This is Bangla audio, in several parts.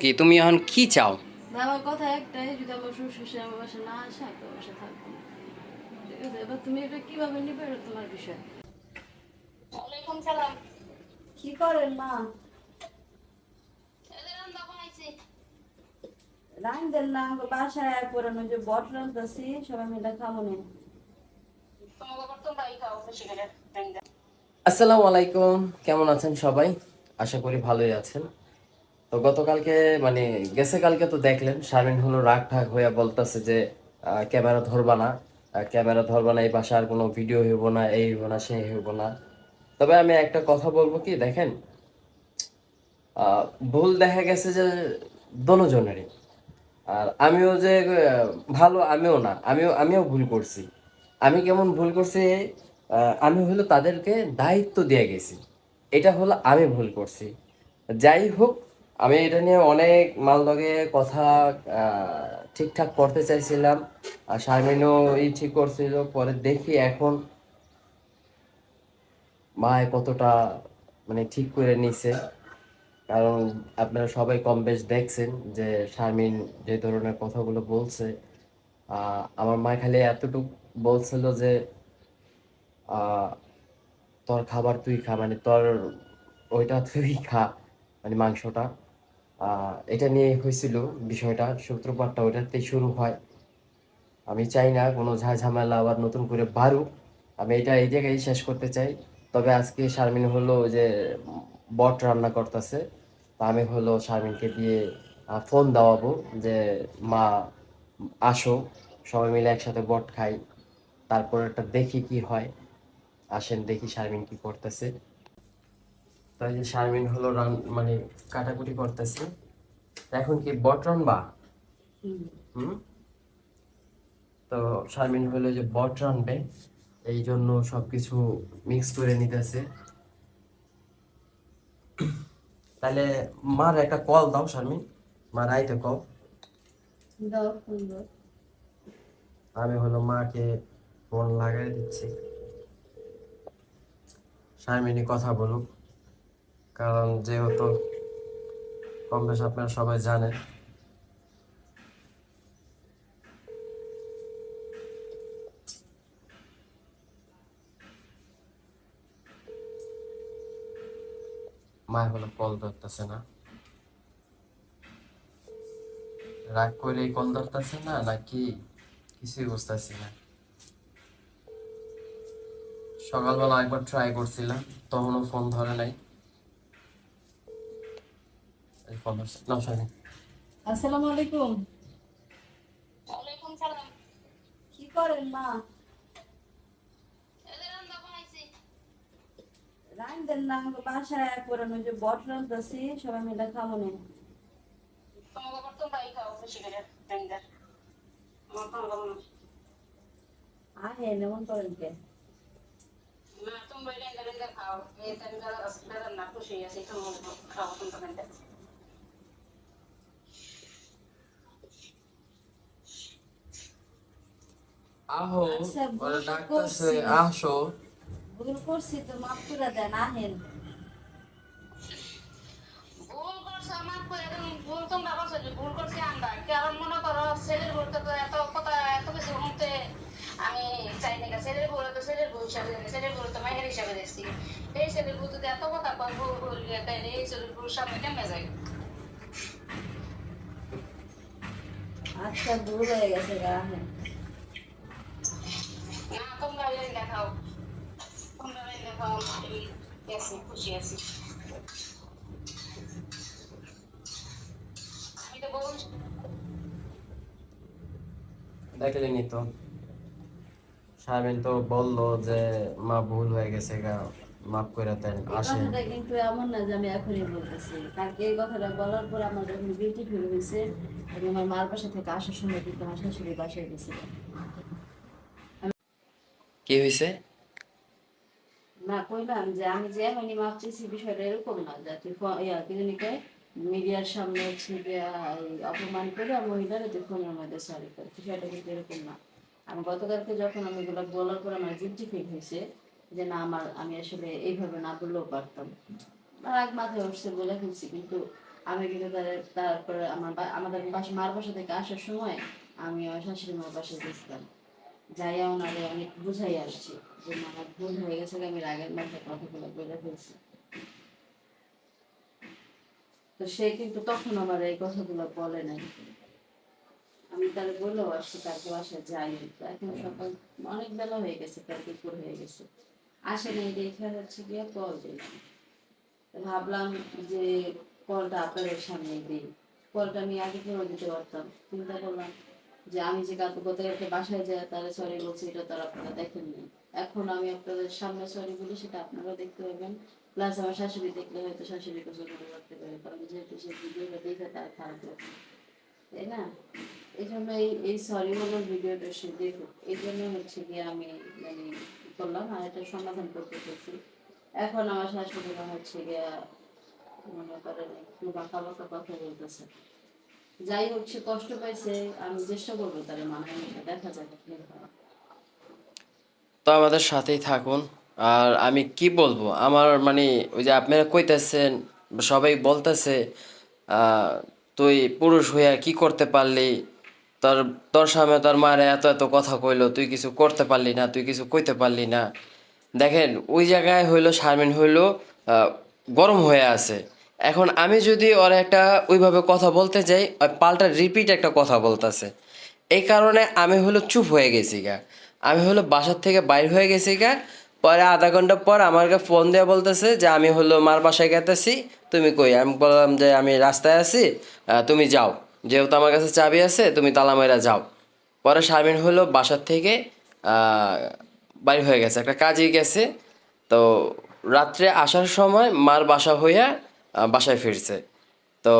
কি তুমি এখন কি চাও? আমার কথা একটাই যদি আমার শ্বশুর আমার বাসা না আসে আমি তোমার বাসা থাকব ঠিক আছে এবার তুমি এটা কীভাবে নিবে এটা তোমার বিষয়। ওয়ালাইকুম সালাম। কি করেন মা? রান দেন না আমাকে বাসায় আমি যে বট রান্তাছি সবাই মিলে খাব না। বাবার আসসালামু আলাইকুম কেমন আছেন সবাই? আশা করি ভালোই আছেন। তো গতকালকে মানে গেছে কালকে তো দেখলেন, শারমিন হলো রাগ ঠাক হইয়া বলতেছে যে ক্যামেরা ধরবা না ক্যামেরা ধরবা না, এই বাসার কোনো ভিডিও হইব না, এই হইব না সেই হইব না। তবে আমি একটা কথা বলব কি, দেখেন ভুল দেখা গেছে যে দনোজনেরই। আর আমিও যে ভালো, আমিও না, আমিও আমিও ভুল করছি। আমি কেমন ভুল করছি আমি হলো তাদেরকে দায়িত্ব দিয়ে গেছি। এটা হলো আমি ভুল করছি। যাই হোক আমি এটা নিয়ে অনেক মালদগে কথা ঠিকঠাক করতে চাইছিলাম। আর শারমিনও ই ঠিক করছিল, পরে দেখি এখন মায় কতটা মানে ঠিক করে নিছে। কারণ আপনারা সবাই কম বেশ দেখছেন যে শারমিন যে ধরনের কথাগুলো বলছে। আমার মা খালি এতটুক বলছিল যে তোর খাবার তুই খা মানে তোর ওইটা তুই খা মানে মাংসটা। এটা নিয়ে হয়েছিল বিষয়টা। সূত্রপাতটা ওইটাতেই শুরু হয়। আমি চাই না কোনো ঝা ঝামেলা আবার নতুন করে বাড়ুক। আমি এটা এই জায়গায় শেষ করতে চাই। তবে আজকে শারমিন হলো যে বট রান্না করতেছে। তা আমি হলো শারমিনকে দিয়ে ফোন দেওয়াবো যে, মা, আসো। সবাই মিলে একসাথে বট খাই। তারপর একটা দেখি কি হয়। আসেন দেখি শারমিন কি করতেছে। তাই যে শারমিন হলো রান মানে কাটাকুটি করতেছে। এখন কি বট রানবা হুম। তো শারমিন হলো যে বট রানবে এই জন্য সবকিছু মিক্স করে নিতেছে। তাহলে মার একটা কল দাও শারমিন। মার আইতে কল আমি হলো মাকে ফোন লাগাই দিচ্ছি। শারমিনী কথা বলুক। কারণ যেহেতু কম বেশ আপনারা সবাই জানেন। মা হলো কল ধরতেছে না। রাগ করে কল ধরতেছে না, নাকি কিছুই বুঝতেছি না। সকালবেলা একবার ট্রাই করছিলাম, তখনও ফোন ধরে নাই। ধরছে আসসালামু আলাইকুম। ওয়ালাইকুম সালাম। কি করেন মা? এদের রান দেন না আমাকে বাসায় পরে যে বট রান্তাছি সবাই মিলে খাব না। আহে এমন করেন কে? না রান্না রান্না খাও। এই তাই রান্না খুশি আছে তোমার খাও তোমরা আহো আচ্ছা, ওরা ডাকতেছে আসো। ভুল করছি তো মাফ করে দেন আহেন। ভুল করছ আমার তো এখন ভুল তোমরা করছ যে ভুল করছি আমরা। কারণ মনে করো ছেলের বলতে তো এত কথা এত কিছু শুনতে আমি চাই না। ছেলের বলে তো ছেলের হিসাবে ছেলের বলে তো মায়ের হিসাবে দেখছি। এই ছেলের বউ যদি এত কথা কয় ভুল ভুল তাহলে এই ছেলের বউর সামনে কেমনে যায়? আচ্ছা ভুল হয়ে গেছে গা আহেন। দেখাও। দেখাও আছি খুশি আছি। তো বউ দেখলেনি তো? শারমিন তো বলল যে মা ভুল হয়ে গেছে গা মাফ করে দেন আসেন। কথাটা কিন্তু এমন না যে আমি এখনই বলতেছি। কালকে এই কথাটা বলার পর আমার যখন বিউটি ফিল হয়েছে আমি আমার মার বাসা থেকে আসার সময় কিন্তু আমার শাশুড়ি বাসায় গেছিলাম কি হয়েছে না কইলাম যে আমি যে মাপ বিষয়টা এরকম না মিডিয়ার সামনে হচ্ছে অপমান করে সরি করে। বিষয়টা কিন্তু এরকম না। আমি গতকালকে যখন আমি বলার পর আমার ফিল হয়েছে যে না, আমার, আমি আসলে এইভাবে না বললেও পারতাম। রাগ মাথায় উঠছে বলে কিন্তু আমি কিন্তু তার- তারপরে আমার আমাদের বাসা, মার বাসা থেকে আসার সময় আমি শাশুড়ি মার বাসায় গেছিলাম। যাইয়া ওনারে অনেক বুঝাই আসছি যে না, আমার ভুল হয়ে গেছে আমি রাগের মাথায় কথাগুলো বলে ফেলছি। তো সে কিন্তু তখন আমার এই কথাগুলো বলে নাই। আমি তার বলেও আসছি তারপর বাসায় যাইনি এখন সকাল অনেক বেলা হয়ে গেছে প্রায় দুপুর হয়ে গেছে। আসে নাই দেখে হচ্ছে গিয়ে কল দিলাম। ভাবলাম যে কলটা আপনাদের সামনে দিই। কলটা আমি আগে করে দিতে পারতাম। চিন্তা করলাম যে আমি যে কাকু গত কালকে বাসায় যায় তারা সরি বলছি, এটা তারা আপনারা দেখেননি এখন আমি আপনাদের সামনে সরি বলি, সেটা আপনারা দেখতে পাবেন প্লাস আমার শাশুড়ি দেখলে হয়তো শাশুড়ি কিছু করে পারে, কারণ যেহেতু সে ভিডিওটা দেখে তার খারাপ তাই না? এই জন্য এই এই সরি বলার ভিডিওটা সে দেখুক। এই জন্য হচ্ছে গিয়ে আমি মানে করলাম আর এটা সমাধান করতে চাইছি। এখন আমার শাশুড়িরা হচ্ছে গিয়া মনে করেন একটু বাঁকা বাঁকা কথা বলতেছে। যাই হোক, সে কষ্ট পাইছে, আমি চেষ্টা করব তার মানায় দেখা যাবে তো আমাদের সাথেই থাকুন, আর আমি কি বলব, আমার মানে ওই যে আপনারা কইতেছেন, সবাই বলতেছে তুই পুরুষ হইয়া কি করতে পারলি? তোর তোর সামনে তোর মারে এত এত কথা কইলো, তুই কিছু করতে পারলি না, তুই কিছু কইতে পারলি না। দেখেন, ওই জায়গায় হইল, শারমিন হইল গরম হয়ে আছে। এখন আমি যদি ওর একটা ওইভাবে কথা বলতে যাই পাল্টা রিপিট একটা কথা বলতেছে। এই কারণে আমি হলো চুপ হয়ে গেছি গা। আমি হলো বাসার থেকে বাইর হয়ে গেছি গা। পরে আধা ঘণ্টা পর আমাকে ফোন দিয়ে বলতেছে যে, আমি হলো মার বাসায় গেতেছি। তুমি কই? আমি বললাম যে, আমি রাস্তায় আছি। তুমি যাও। যেহেতু আমার কাছে চাবি আছে, তুমি তালা মেরা যাও। পরে শারমিন হলো বাসার থেকে বাইর হয়ে গেছে। একটা কাজে গেছে। তো রাত্রে আসার সময় মার বাসা হইয়া বাসায় ফিরছে। তো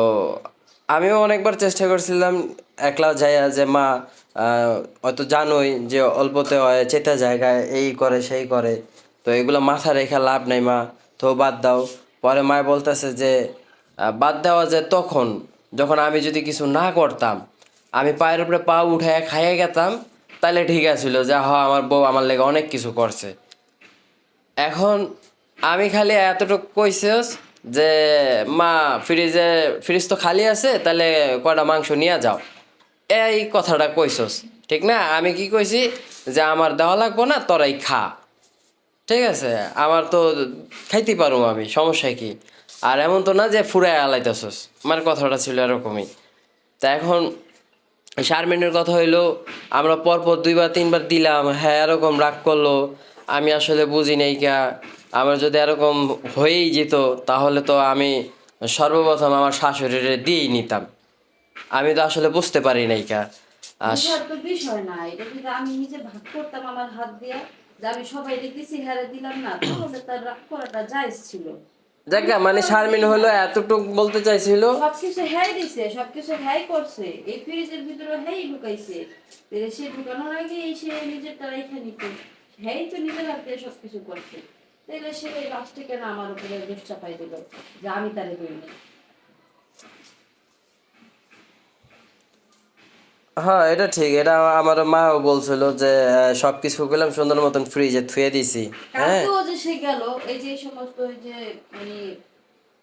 আমিও অনেকবার চেষ্টা করছিলাম একলা যাইয়া যে, মা হয়তো জানোই যে অল্পতে হয়, চেতা জায়গায় এই করে, সেই করে। তো এগুলো মাথা রেখে লাভ নাই, মা। তো বাদ দাও। পরে মা বলতেছে যে বাদ দেওয়া যায় তখন, যখন আমি যদি কিছু না করতাম, আমি পায়ের উপরে পা উঠে খাইয়ে গেতাম তাহলে ঠিক আছিল যে, হ, আমার বউ আমার লেগে অনেক কিছু করছে। এখন আমি খালি এতটুকু কইছিস যে, মা, ফ্রিজে, ফ্রিজ তো খালি আছে, তাহলে কটা মাংস নিয়ে যাও। এই কথাটা কইছস, ঠিক না? আমি কি কইছি? যে, আমার দেওয়া লাগবো না, তোরাই খা। ঠিক আছে? আমার তো খাইতে পারো আমি, সমস্যা কি? আর এমন তো না যে ফুরায় আলাইতেছস, আমার কথাটা ছিল এরকমই। তা এখন শারমিনের কথা হইল, আমরা পরপর দুইবার, তিনবার দিলাম হ্যাঁ এরকম রাগ করল, আমি আসলে বুঝি নাই কা। আমার যদি এরকম হয়েই যেত তাহলে তো আমি সর্বপ্রথম আমার শাশুড়ির দিয়েই নিতাম। আমি তো আসলে বুঝতে পারি নাই কা। বিষয় না এটা যদি আমি নিজে ভাগ করতাম আমার হাত দিয়ে যে আমি সবাই দিছি হারে দিলাম না তাহলে তার রাগ করাটা জায়েজ ছিল। দেখা মানে শারমিন হলো এতটুক বলতে চাইছিল। সবকিছু হ্যাই দিছে সবকিছু হ্যাই করছে এই ফ্রিজের ভিতরে হ্যাই ঢুকাইছে। সে ঢুকানোর আগে সে নিজেরটা রেখে নিত। হ্যাই তো নিজের হাতে সবকিছু করছে। তাহলে সে ওই লাস্টে কেন আমার উপরে দোষ চাপাই দিল? যে আমি তারে দিইনি হ্যাঁ এটা ঠিক। এটা আমার মাও বলছিল যে সবকিছু গেলাম সুন্দর মতন ফ্রিজে থুয়ে দিছি। হ্যাঁ। যে সে গেল এই যে সমস্ত ওই যে মানে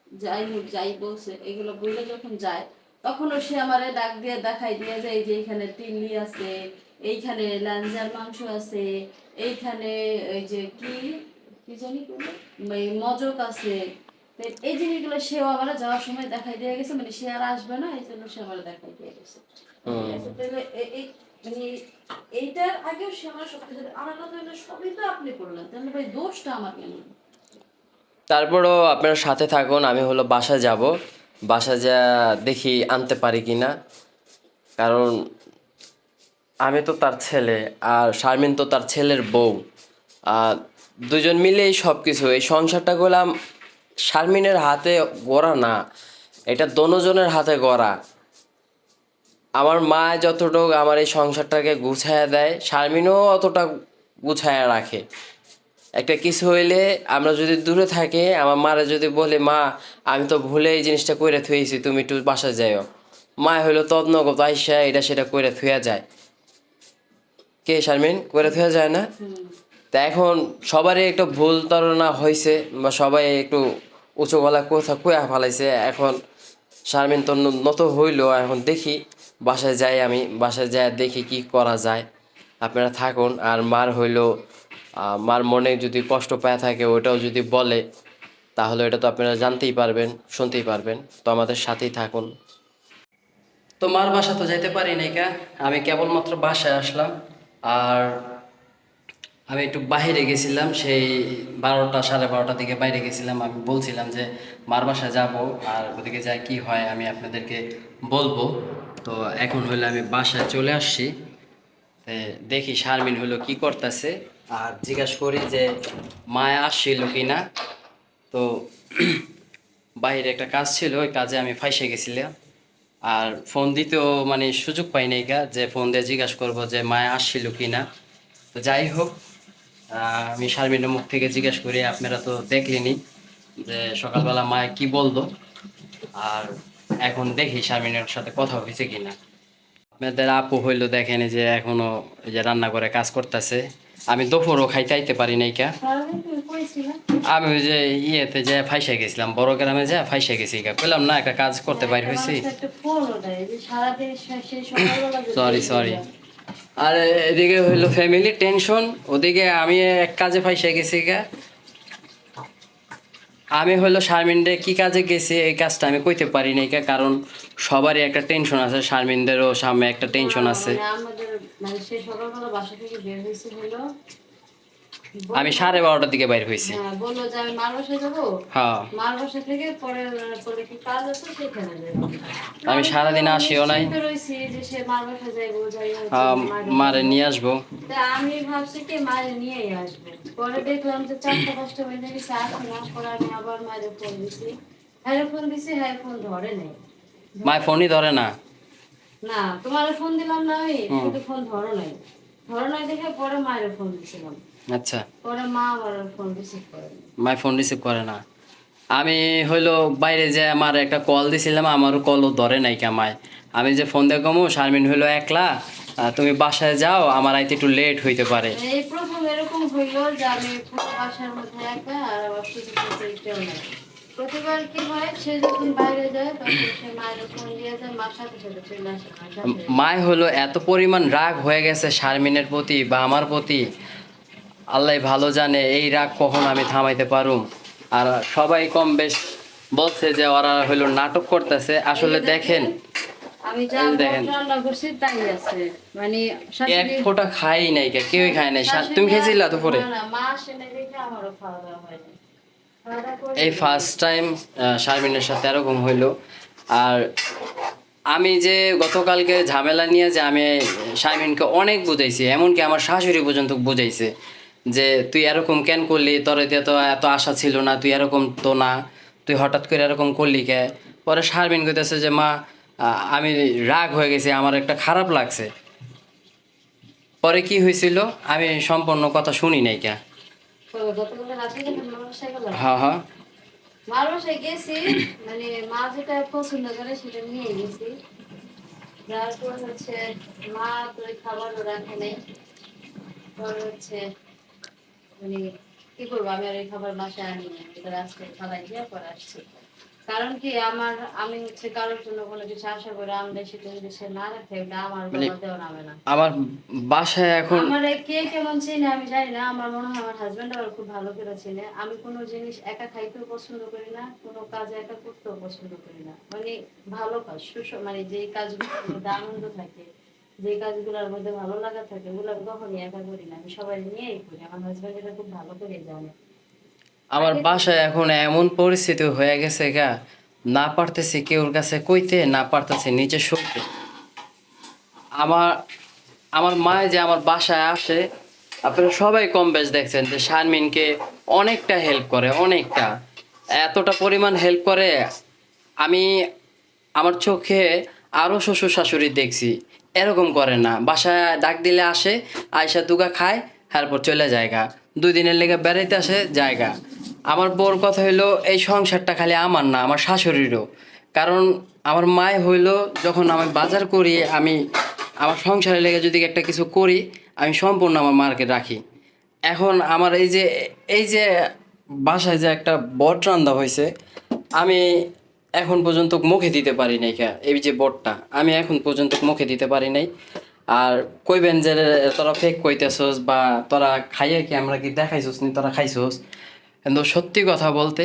যাই হোক যাই বলছে এগুলো বইলে যখন যায় তখনও সে আমারে ডাক দিয়ে দেখাই দিয়ে যে এই যে এইখানে তিনলি আছে এইখানে লাঞ্জার মাংস আছে এইখানে এই যে কি? কি জানি এই মজক আছে এই জিনিসগুলো সেও যাওয়ার সময় দেখাই দিয়ে গেছে মানে সে আর আসবে না এই জন্য সে আমার দেখাই দিয়ে গেছে। তাহলে মানে এইটার আগেও সে আমার সব কিছু আমার কথা সবই তো আপনি করলেন তাহলে ভাই দোষটা আমার কেন? তারপরও আপনার সাথে থাকুন আমি হলো বাসা যাব। বাসা যা দেখি আনতে পারি কি না কারণ আমি তো তার ছেলে আর শারমিন তো তার ছেলের বউ। আর দুজন মিলেই সব কিছু এই সংসারটা করলাম শারমিনের হাতে গড়া না, এটা দনোজনের হাতে গড়া। আমার মা যতটুকু আমার এই সংসারটাকে গুছায় দেয়, শারমিনও অতটা গুছায় রাখে। একটা কিছু হইলে আমরা যদি দূরে থাকি, আমার মারা যদি বলে, মা, আমি তো ভুলে এই জিনিসটা কইরা থুয়েছি তুমি একটু বাসা যাইও। মা হইল তদনগত আইসা, এটা সেটা কইরা থুয়া যায়। কে শারমিন? করে থুয়া যায় না? তা এখন সবারই একটু ভুল ধারণা হয়েছে বা সবাই একটু উঁচু গলা কোথা কুয়া ফালাইছে। এখন শারমিন তো নত হইল, এখন দেখি বাসায় যাই আমি। বাসায় যাই, দেখি কি করা যায়। আপনারা থাকুন। আর মার হইল মার মনে যদি কষ্ট পায় থাকে ওটাও যদি বলে, তাহলে এটা তো আপনারা জানতেই পারবেন, শুনতেই পারবেন। তো আমাদের সাথেই থাকুন। তো মার বাসা তো যাইতে পারি নাই কা। আমি কেবলমাত্র বাসায় আসলাম। আর আমি একটু বাইরে গেছিলাম, সেই বারোটা সাড়ে বারোটার দিকে বাইরে গেছিলাম। আমি বলছিলাম যে, মার বাসায় যাব আর ওদিকে যাই, কি হয় আমি আপনাদেরকে বলব। তো এখন হলো আমি বাসায় চলে আসছি। দেখি শারমিন হলো কি করতেছে আর জিজ্ঞাসা করি যে, মায়া আসছিল কি না তো বাইরে একটা কাজ ছিল, ওই কাজে আমি ফাইসে গেছিলাম। আর ফোন দিতেও মানে সুযোগ পাই নাই গা, যে ফোন দিয়ে জিজ্ঞাসা করব যে, মায়া আসছিল কি না তো যাই হোক আমি শারমিনের মুখ থেকে জিজ্ঞেস করি আপনারা তো দেখলেনি যে সকালবেলা মায়া কি বলতো? আর এখন দেখি শারমিনের সাথে কথা হয়েছে কিনা। আপনাদের আপু হইল দেখেন যে এখনও যে রান্না করে কাজ করতেছে। আমি দুপুরও খাইতে আইতে পারি নাই কা। আমি ওই যে ইয়েতে যে ফাইসে গেছিলাম বড় গ্রামে যে ফাইসে গেছি গা পেলাম না একটা কাজ করতে বাইর হয়েছি সরি সরি আর এদিকে হইল ফ্যামিলি টেনশন ওদিকে আমি এক কাজে ফাইসে গেছি গা। আমি হলো শারমিনদের কি কাজে গেছি, এই কাজটা আমি কইতে পারি নাই কা কারণ সবারই একটা টেনশন আছে, শারমিনদেরও সামনে একটা টেনশন আছে। আমাদের মানে সকালবেলা বাসা থেকে বের হলো আমি সাড়ে বারোটার দিকে বাইর হয়েছি। হ্যাঁ বলল যে আমি মার যাব হ্যাঁ। মার থেকে পরে পরে কি কাজ আছে সেখানে আমি সারাদিন আসিও নাই। রয়েছি যে সে মার যাইবো যাই হচ্ছে হ্যাঁ, মার- মারে নিয়ে আসব। আমি ভাবছি কি মায়ের নিয়েই আসব। পরে দেখলাম যে চারটা পাঁচটা বেজে গেছে আসি না পরে আমি আবার মায়ের ফোন দিছি। হ্যাঁ ফোন দিছি হ্যাঁ ফোন ধরে নেই। মায় ফোনই ধরে না। না তোমার ফোন দিলাম না আমি কিন্তু ফোন ধরো নাই। ধরো নাই দেখে পরে মায়ের ফোন দিছিলাম। আচ্ছা। পরে মা আমার ফোন রিসিভ করে মাই ফোন রিসিভ করে না। আমি হইল বাইরে যে আমার একটা কল দিছিলাম আমারও কলও ধরে নাই কামায়। আমি যে ফোন দিয়ে কমো শারমিন হইল একলা তুমি বাসায় যাও আমার আইতে একটু লেট হইতে পারে। এই প্রথম এরকম হইল যে আমি বাসার মধ্যে একা আর আমার শুধু শুধু কেউ নেই। প্রতিবার কি হয় সে যখন বাইরে যায় তখন সে মায়ের ফোন দিয়ে যায় মার সাথে সাথে চলে আসে মায় হলো এত পরিমাণ রাগ হয়ে গেছে শারমিনের প্রতি বা আমার প্রতি। আল্লাহ ভালো জানে এই রাগ কখন আমি থামাইতে পারুম? আর সবাই কম বেশ বলছে যে ওরা হইল নাটক করতেছে। আসলে দেখেন আমি যা রান্না করছি তাই আছে। মানে এক ফোঁটা খাই নাই কে কেউই খায় নাই। তুমি খেয়েছিলা দুপুরে না, না, মা আসে না দেখে আমারও খাওয়া দাওয়া হয়নি। খাওয়া দাওয়া করে এই ফার্স্ট টাইম শারমিনের সাথে এরকম হইল। আর আমি যে গতকালকে ঝামেলা নিয়ে যে আমি শারমিনকে অনেক বুঝাইছি এমনকি আমার শাশুড়ি পর্যন্ত বুঝাইছে। যে তুই এরকম কেন করলি? তোর দিয়ে তো এত আশা ছিল না তুই এরকম তো না। তুই হঠাৎ করে এরকম করলি কে? পরে শারমিন কইতেছে যে মা আমি রাগ হয়ে গেছি আমার একটা খারাপ লাগছে। পরে কি হয়েছিল আমি সম্পূর্ণ কথা শুনি নাই কে? হ্যাঁ হ্যাঁ। মার বাসায় গেছি মানে মা যেটা পছন্দ করে সেটা নিয়ে গেছি। যার পর হচ্ছে মা তো খাবারও রাখে নাই। হচ্ছে মানে কি করব আমি আর এই খাবার বাসায় আনি না। এটা রাস্তায় দিয়ে পরে আসছি। কারণ কি আমার আমি হচ্ছে কারোর জন্য কোনো কিছু আশা করে সেটা যদি সে না রাখে এটা আমার মানে- নামে না। আমার বাসায় এখন আমার কে কেমন চিনে আমি জানি না আমার মনে হয় আমার হাজবেন্ড আমার খুব ভালো করে চিনে। আমি কোনো জিনিস একা খাইতেও পছন্দ করি না কোনো কাজ একা করতেও পছন্দ করি না। মানে ভালো কাজ সুস মানে যে কাজগুলোর মধ্যে আনন্দ থাকে যে কাজগুলোর মধ্যে ভালো লাগা থাকে ওগুলো কখনই একা করি না। আমি সবাই নিয়েই করি আমার হাজবেন্ড এটা খুব ভালো করে জানে। আমার বাসায় এখন এমন পরিস্থিতি হয়ে গেছে গা না পারতেছি কেউর কাছে কইতে না পারতেছি নিজে সইতে আমার আমার মা যে আমার বাসায় আসে আপনারা সবাই কম বেশ দেখছেন যে শারমিনকে অনেকটা হেল্প করে অনেকটা। এতটা পরিমাণ হেল্প করে আমি আমার চোখে আরও শ্বশুর শাশুড়ি দেখছি। এরকম করে না। বাসায় ডাক দিলে আসে আয়সা দুগা খায়, তারপর চলে জায়গা। দুই দিনের লেগে বেড়াইতে আসে জায়গা। আমার বোর কথা হইল, এই সংসারটা খালি আমার না, আমার শাশুড়িরও। কারণ আমার মায় হইল, যখন আমি বাজার করি, আমি আমার সংসারের লেগে যদি একটা কিছু করি, আমি সম্পূর্ণ আমার মার্কে রাখি। এখন আমার এই যে এই যে বাসায় যে একটা বট রান্দা হয়েছে আমি এখন পর্যন্ত মুখে দিতে পারি নাই কা এই যে বোর্ডটা আমি এখন পর্যন্ত মুখে দিতে পারি নাই। আর কইবেন যে তোরা ফেক কইতেছস বা তোরা খাইয়ে কি আমরা কি দেখাইছস নি তোরা খাইছস? কিন্তু সত্যি কথা বলতে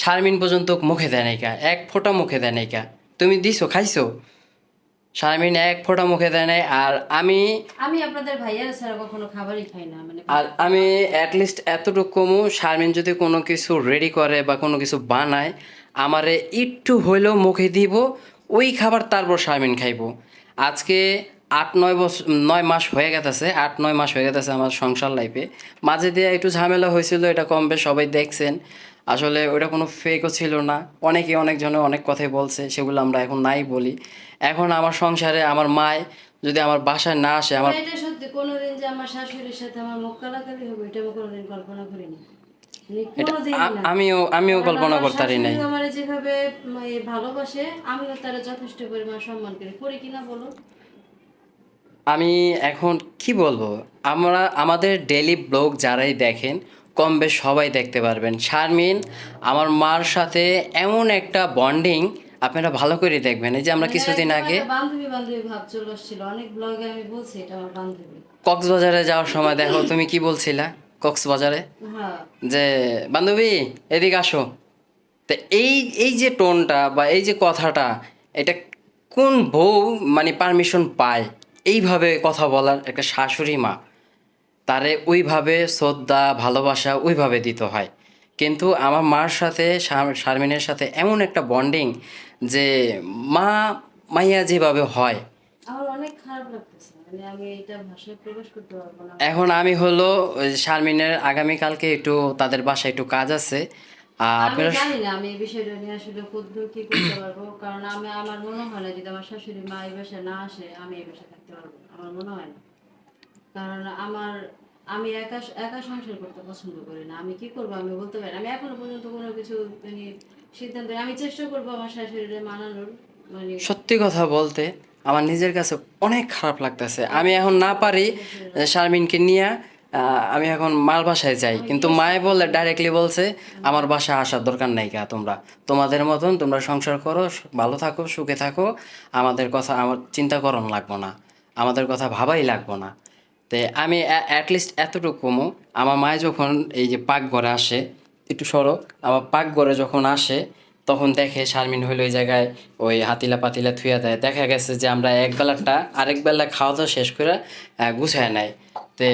শারমিন পর্যন্ত মুখে দেয় নাই কা এক ফোঁটা মুখে দেয় নাই কা। তুমি দিছো খাইছো? শারমিন এক ফোঁটা মুখে দেয় নাই আর আমি আমি আপনাদের ভাইয়ারা ছাড়া কখনো খাবারই খাই না মানে আর আমি অ্যাটলিস্ট এতটুকু কমু শারমিন যদি কোনো কিছু রেডি করে বা কোনো কিছু বানায় আমারে একটু হইলেও মুখে দিব, ওই খাবার তারপর শারমিন খাইব। আজকে আট, নয় বছর নয় মাস হয়ে গেছে আট, নয় মাস হয়ে গেছে আমার সংসার লাইফে মাঝে দিয়ে একটু ঝামেলা হয়েছিল, এটা কম বেশ সবাই দেখছেন। আসলে ওটা কোনো ফেকও ছিল না। অনেকে অনেকজনে অনেক কথাই বলছে, সেগুলো আমরা এখন নাই বলি। এখন আমার সংসারে আমার মায় যদি আমার বাসায় না আসে, আমার এটা সত্যি, কোনোদিন যে আমার শাশুড়ির সাথে আমার মুখ কালাকালি হবে, এটা আমি কোনোদিন কল্পনা করিনি। আমিও আমিও কল্পনা করতে পারি নাই। আমার যেভাবে ভালোবাসে আমিও তারা যথেষ্ট পরিমাণ সম্মান করি। করি কিনা বলো? আমি এখন কি বলব? আমরা আমাদের ডেলি ব্লগ যারাই দেখেন কম বেশ সবাই দেখতে পারবেন। শারমিন আমার মার সাথে এমন একটা বন্ডিং আপনারা ভালো করে দেখবেন। এই যে আমরা কিছুদিন আগে বান্ধবী বান্ধবী ভাব চলে অনেক ব্লগে আমি বলছি এটা আমার বান্ধবী। কক্সবাজারে যাওয়ার সময় দেখো তুমি কি বলছিলা? কক্সবাজারে? হ্যাঁ। যে বান্ধবী এদিকে আসো। তো এই এই যে টোনটা বা এই যে কথাটা এটা কোন বউ মানে পারমিশন পায়? এইভাবে কথা বলার একটা শাশুড়ি মা তারে ওইভাবে শ্রদ্ধা ভালোবাসা ওইভাবে দিতে হয়। কিন্তু আমার মার সাথে শার- শারমিনের সাথে এমন একটা বন্ডিং যে মা মাইয়া যেভাবে হয়। আমার অনেক খারাপ লাগতেছে। মানে এখন আমি হলো শারমিনের আগামীকালকে একটু তাদের বাসায় একটু কাজ আছে। আপনারা জানি না আমি এই বিষয়টা নিয়ে আসলে কদ্দূর কি করতে পারব। কারণ আমি আমার মনে হয় না যদি আমার শাশুড়ি মা এই বাসায় না আসে আমি এই বাসায় থাকতে পারব আমার মনে হয় না। কারণ আমার আমি একা একা সংসার করতে পছন্দ করি না। আমি কি করব আমি বলতে পারি। আমি এখনও পর্যন্ত কোনো কিছু মানে সিদ্ধান্ত আমি চেষ্টা করব আমার শাশুড়িরে মানানোর মানে সত্যি কথা বলতে আমার নিজের কাছে অনেক খারাপ লাগতেছে। আমি এখন না পারি শারমিনকে নিয়ে আমি এখন মার বাসায় যাই। কিন্তু মায়ে বলে ডাইরেক্টলি বলছে, আমার বাসায় আসার দরকার নাই কা তোমরা। তোমাদের মতন তোমরা সংসার করো, ভালো থাকো, সুখে থাকো। আমাদের কথা, আমার চিন্তা করণ লাগবো না। আমাদের কথা ভাবাই লাগবো না। তে আমি অ্যাটলিস্ট এতটুকু কমু। আমার মায়ে যখন এই যে পাকঘরে আসে, একটু সরো আমার পাকঘরে যখন আসে তখন দেখে শারমিন হইল ওই জায়গায় ওই হাতিলা পাতিলা থুয়া দেয়। দেখা গেছে যে আমরা এক বেলাটা আরেক বেলা খাওয়া দাওয়া শেষ করে গুছায় নেয় তো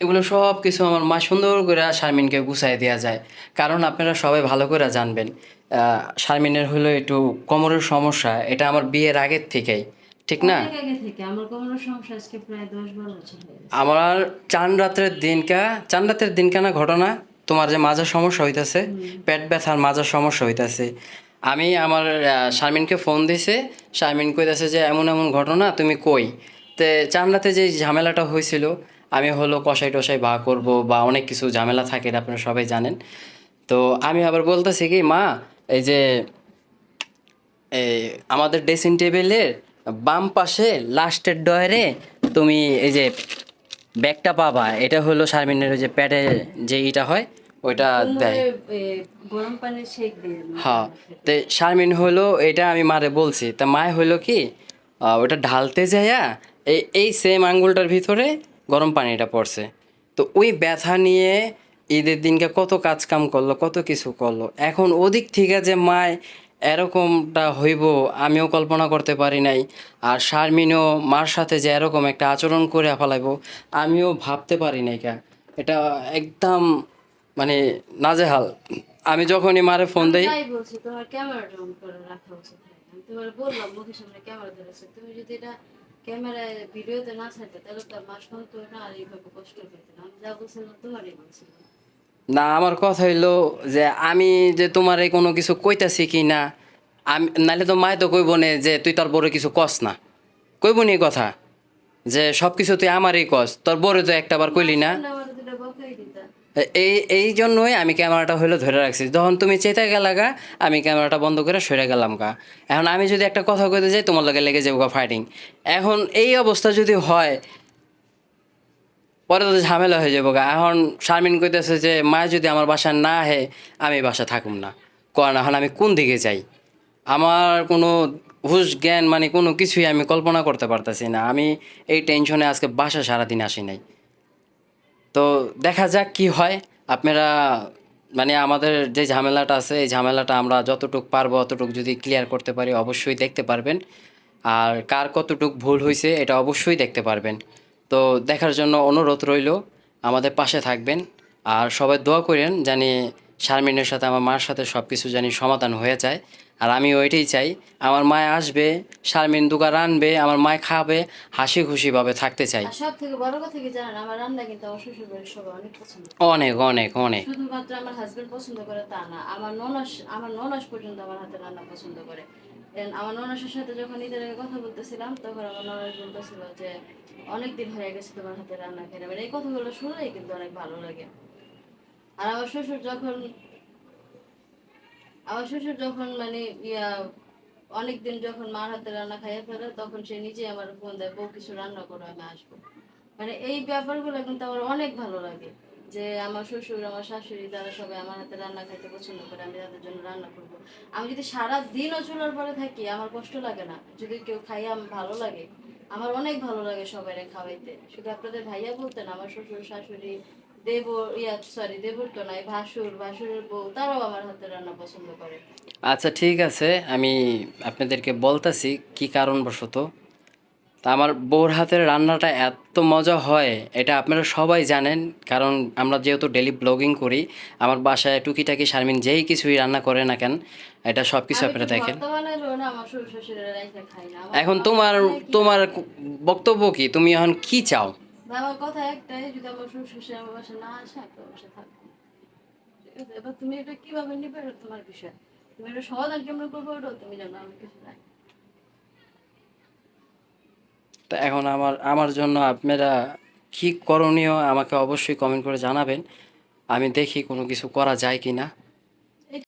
এগুলো সব কিছু আমার মা সুন্দর করে শারমিনকে গুছাই দেওয়া যায়। কারণ আপনারা সবাই ভালো করে জানবেন আহ, শারমিনের হলো একটু কোমরের সমস্যা এটা আমার বিয়ের আগের থেকেই ঠিক না? আমার চান রাত্রের দিনকা চান রাতের দিনকা না ঘটনা তোমার যে মাজার সমস্যা হইতাছে পেট ব্যথার মাজার সমস্যা হইতাছে। আমি আমার শারমিনকে ফোন দিছে শারমিন কইতাছে যে এমন এমন ঘটনা তুমি কই? তে চান রাতে যে ঝামেলাটা হয়েছিল আমি হলো কষাই টসাই বা করব বা অনেক কিছু ঝামেলা থাকে এটা আপনারা সবাই জানেন। তো আমি আবার বলতেছি কি মা এই যে এই আমাদের ড্রেসিং টেবিলের বাম পাশে লাস্টের ডয়ারে তুমি এই যে ব্যাগটা পাবা এটা হলো শারমিনের ওই যে প্যাডে যে ইটা হয় ওইটা দেয়। গরম পানির শেক দিয়ে হ্যাঁ তো শারমিন হলো এটা আমি মারে বলছি তা মায় হলো কি ওটা ঢালতে যাইয়া এই এই সেম আঙ্গুলটার ভিতরে গরম পানিটা পড়ছে। তো ওই ব্যথা নিয়ে ঈদের দিনকে কত কাজ কাম করল কত কিছু করল। এখন ওদিক থেকে যে মায় এরকমটা হইব আমিও কল্পনা করতে পারি নাই। আর শারমিনও মার সাথে যে এরকম একটা আচরণ করে ফেলাইব, আমিও ভাবতে পারি নাই কা। এটা একদম মানে নাজেহাল। আমি যখনই মারে ফোন দেই ক্যামেরায় ভিডিওতে না ছাড়তে, তাহলে তো আর মা শুনতো না আর এইভাবে কষ্ট না। আমি যা বলছিলাম তোমারই বলছিলাম না, আমার কথা হইল যে আমি যে তোমার এই কোনো কিছু কইতাছি কি না, আমি নাহলে তো মায় তো কইব নে যে তুই তোর বড় কিছু কস না। কইব নি কথা? যে সব কিছু তুই আমারই কস, তোর বড় তো একটা বার কইলি না। এই এই জন্যই আমি ক্যামেরাটা হইল ধরে রাখছি। যখন তুমি চেতে গেলা গা, আমি ক্যামেরাটা বন্ধ করে সরে গেলাম গা। এখন আমি যদি একটা কথা কইতে যাই, তোমার লগে লেগে যাব গা ফাইটিং এখন এই অবস্থা যদি হয় পরে তো ঝামেলা হয়ে যাব এখন শারমিন কইতেছে যে, মা যদি আমার বাসা না আহে, আমি বাসা থাকুম না। কারণ এখন আমি কোন দিকে যাই? আমার কোনো হুশ জ্ঞান মানে কোনো কিছুই আমি কল্পনা করতে পারতেছি না। আমি এই টেনশনে আজকে বাসা সারাদিন আসি নাই। তো দেখা যাক কি হয়। আপনারা মানে আমাদের যে ঝামেলাটা আছে, এই ঝামেলাটা আমরা যতটুকু পারব, অতটুকু যদি ক্লিয়ার করতে পারি, অবশ্যই দেখতে পারবেন। আর কার কতটুকু ভুল হয়েছে এটা অবশ্যই দেখতে পারবেন। তো দেখার জন্য অনুরোধ রইল আমাদের পাশে থাকবেন। আর সবাই দোয়া করেন জানি শারমিনের সাথে আমার মার সাথে সব কিছু জানি সমাধান হয়ে যায়। আর আমি ওইটাই চাই আমার মায় আসবে শারমিন দুগা রানবে আমার মায় খাবে হাসি খুশিভাবে থাকতে চাই। সব থেকে বড় কথা কি জানেন আমার রান্না কিন্তু আমার শ্বশুর বাড়ির সবাই অনেক পছন্দ অনেক অনেক অনেক। শুধুমাত্র আমার হাজবেন্ড পছন্দ করে তা না আমার ননাস আমার ননাস পর্যন্ত আমার হাতে রান্না পছন্দ করে। আমার সাথে যখন ঈদের আগে কথা বলতেছিলাম, তখন আমার বলতেছিল যে, অনেক দিন হয়ে গেছে তোমার হাতে রান্না খেয়ে মানে এই কথাগুলো শুনলেই কিন্তু অনেক ভালো লাগে। আর আমার শ্বশুর যখন, আমার শ্বশুর যখন মানে ইয়া অনেকদিন যখন মার হাতে রান্না খাইয়ে ফেলে, তখন সে নিজে আমার ফোন দেয়, বউ, কিছু রান্না করো, আমি আসব। মানে এই ব্যাপারগুলো কিন্তু আমার অনেক ভালো লাগে। যে আমার শ্বশুর, আমার শাশুড়ি, তারা সবাই আমার হাতে রান্না খাইতে পছন্দ করে, আমি তাদের জন্য রান্না করব। আমি যদি সারা দিনও চুলার পরে থাকি, আমার কষ্ট লাগে না। যদি কেউ খাইয়ে আমার ভালো লাগে, আমার অনেক ভালো লাগে সবাই খাওয়াইতে। শুধু আপনাদের ভাইয়া বলতেন, আমার শ্বশুর, শাশুড়ি, দেবর, ইয়া সরি দেবর তো নয় ভাসুর তারাও আমার হাতে রান্না পছন্দ করে। আচ্ছা ঠিক আছে, আমি আপনাদেরকে বলতেছি কি কারণবশত। তা আমার বউর হাতের রান্নাটা এত মজা হয় এটা আপনারা সবাই জানেন। কারণ আমরা যেহেতু ডেলি ব্লগিং করি আমার বাসায় টুকিটাকি শারমিন যেই কিছুই রান্না করে না কেন এটা সব কিছু আপনারা দেখেন। আমার আমার এখন তোমার তোমার বক্তব্য কি? তুমি এখন কি চাও? আমার কথা একটাই যদি আমার শ্বশুর শাশুড়ি আমার বাসায় না আসে আপনার বাসায় থাকব। এবার তুমি এটা কীভাবে নিবে তোমার বিষয়। তুমি এটা সমাধান কেমন করব ওটাও তুমি জানো আমি কিছু নাই তা এখন আমার আমার জন্য আপনারা কী করণীয় আমাকে অবশ্যই কমেন্ট করে জানাবেন। আমি দেখি কোনো কিছু করা যায় কি না